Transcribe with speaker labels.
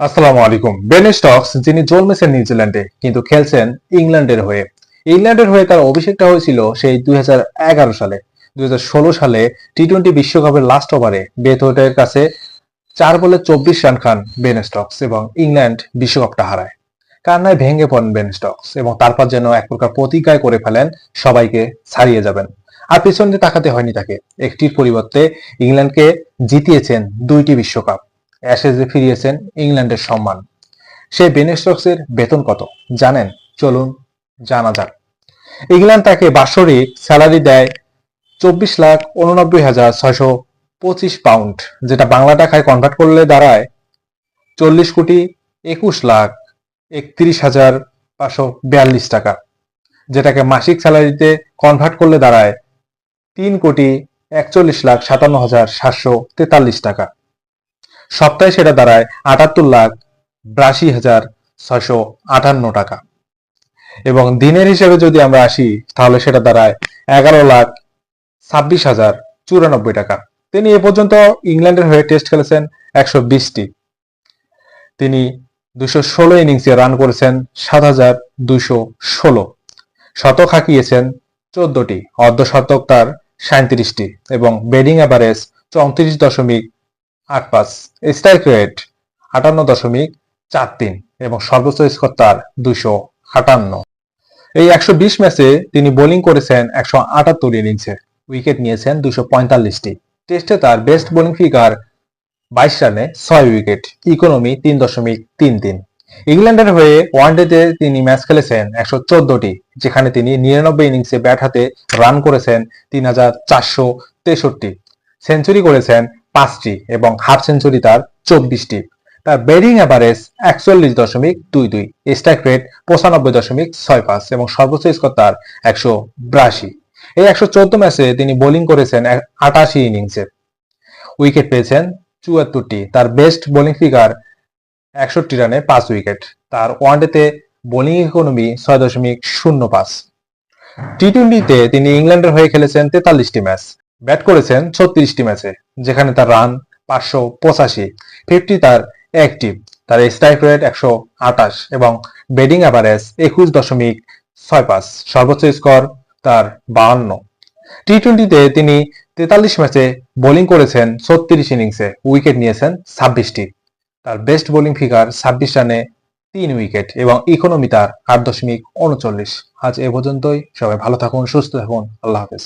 Speaker 1: আসসালামু আলাইকুম। Ben stocks যিনি জন্মেছেন নিউজিল্যান্ডে কিন্তু খেলছেন ইংল্যান্ডের হয়ে। ইংল্যান্ডের হয়ে তার অভিষেকটা হয়েছিল সেই দুই হাজার এগারো সালে। দুই হাজার ষোলো সালে টি টোয়েন্টি বিশ্বকাপের লাস্ট ওভারে বেথওয়েটের কাছে চার বলে চব্বিশ রান খান বেন স্টকস এবং ইংল্যান্ড বিশ্বকাপটা হারায়। কান্নায় ভেঙে পড়েন বেন স্টকস এবং তারপর যেন এক প্রকার প্রতিজ্ঞায় করে ফেলেন, সবাইকে ছাড়িয়ে যাবেন। আর পিছনে তাকাতে হয়নি তাকে। একটির পরিবর্তে ইংল্যান্ডকে জিতিয়েছেন দুইটি বিশ্বকাপ। অ্যাশেজে ফিরিয়েছেন ইংল্যান্ডের সম্মান। সেই বেন স্টোকসের বেতন কত? জানেন? চলুন জানা যাক। ইংল্যান্ড তাকে বাৎসরিক স্যালারি দেয় চব্বিশ লাখ উননব্বই হাজার ছয়শো পঁচিশ পাউন্ড, যেটা বাংলা টাকায় কনভার্ট করলে দাঁড়ায় চল্লিশ কোটি একুশ লাখ একত্রিশ হাজার পাঁচশো বিয়াল্লিশ টাকা, যেটাকে মাসিক স্যালারিতে কনভার্ট করলে দাঁড়ায় তিন কোটি একচল্লিশ লাখ সাতান্ন হাজার সাতশো তেতাল্লিশ টাকা। সপ্তাহে সেটা দাঁড়ায় আটাত্তর লাখ বিরাশি হাজার ছয়শো আটান্ন টাকা। এবং দিনের হিসেবে যদি আমরা আসি, তাহলে সেটা দাঁড়ায় এগারো লাখ ছাব্বিশ হাজার চুরানব্বই টাকা। তিনি এ পর্যন্ত ইংল্যান্ডের হয়ে টেস্ট খেলেছেন একশো বিশটি। তিনি দুশো ষোলো ইনিংসে রান করেছেন সাত হাজার দুশো ষোলো। শতক হাঁকিয়েছেন চোদ্দটি অর্ধশতক তার সাঁত্রিশটি এবং বেডিং অ্যাভারেজ চৌত্রিশ দশমিক আট পাঁচ। স্ট্রাইক রেট আটান্ন দশমিক চার তিন এবং সর্বোচ্চ স্কোর তার দুশো আটান্ন। এই একশো বিশ ম্যাচে তিনি বোলিং করেছেন একশো আটাত্তর ইনিংসে। উইকেট নিয়েছেন দুশো পঁয়তাল্লিশটি। টেস্টে তার বেস্ট বোলিং ফিগার বাইশ রানে ছয় উইকেট, ইকোনমি তিন দশমিক তিন তিন। ইংল্যান্ডের হয়ে ওয়ানডেতে তিনি ম্যাচ খেলেছেন একশো চোদ্দটি, যেখানে তিনি নিরানব্বই ইনিংসে ব্যাট হাতে রান করেছেন তিন হাজার চারশো তেষট্টি। সেঞ্চুরি করেছেন পাঁচটি এবং হাফ সেঞ্চুরি তার চব্বিশটি। তার ব্যাটিং অ্যাভারেজ একচল্লিশ দশমিক দুই দুই। স্ট্রাইক রেট পঁচানব্বই দশমিক ছয় পাঁচ এবং সর্বোচ্চ স্কোর তার একশো বিরাশি। এই একশো চোদ্দ ম্যাচে তিনি বোলিং করেছেন আটাশি ইনিংসে উইকেট পেয়েছেন চুয়াত্তরটি। তার বেস্ট বোলিং ফিগার একষট্টি রানে পাঁচ উইকেট তার ওয়ানডেতে বোলিং ইকোনমি ছয় দশমিক শূন্য পাঁচ। টি টোয়েন্টিতে তিনি ইংল্যান্ডের হয়ে খেলেছেন তেতাল্লিশটি ম্যাচ ব্যাট করেছেন ছত্রিশটি ম্যাচে, যেখানে তার রান পাঁচশো পঁচাশি ফিফটি তার একটি তার স্ট্রাইক রেট একশো আটাশ এবং বেডিং অ্যাভারেজ একুশ দশমিক ছয় পাঁচ, সর্বোচ্চ স্কোর তার বাহান্ন। টি টোয়েন্টিতে তিনি তেতাল্লিশ ম্যাচে বোলিং করেছেন ছত্রিশ ইনিংসে উইকেট নিয়েছেন ছাব্বিশটি। তার বেস্ট বোলিং ফিগার ছাব্বিশ রানে তিন উইকেট এবং ইকোনমি তার আট দশমিক উনচল্লিশ। আজ এ পর্যন্তই, সবাই ভালো থাকুন, সুস্থ থাকুন, আল্লাহ হাফেজ।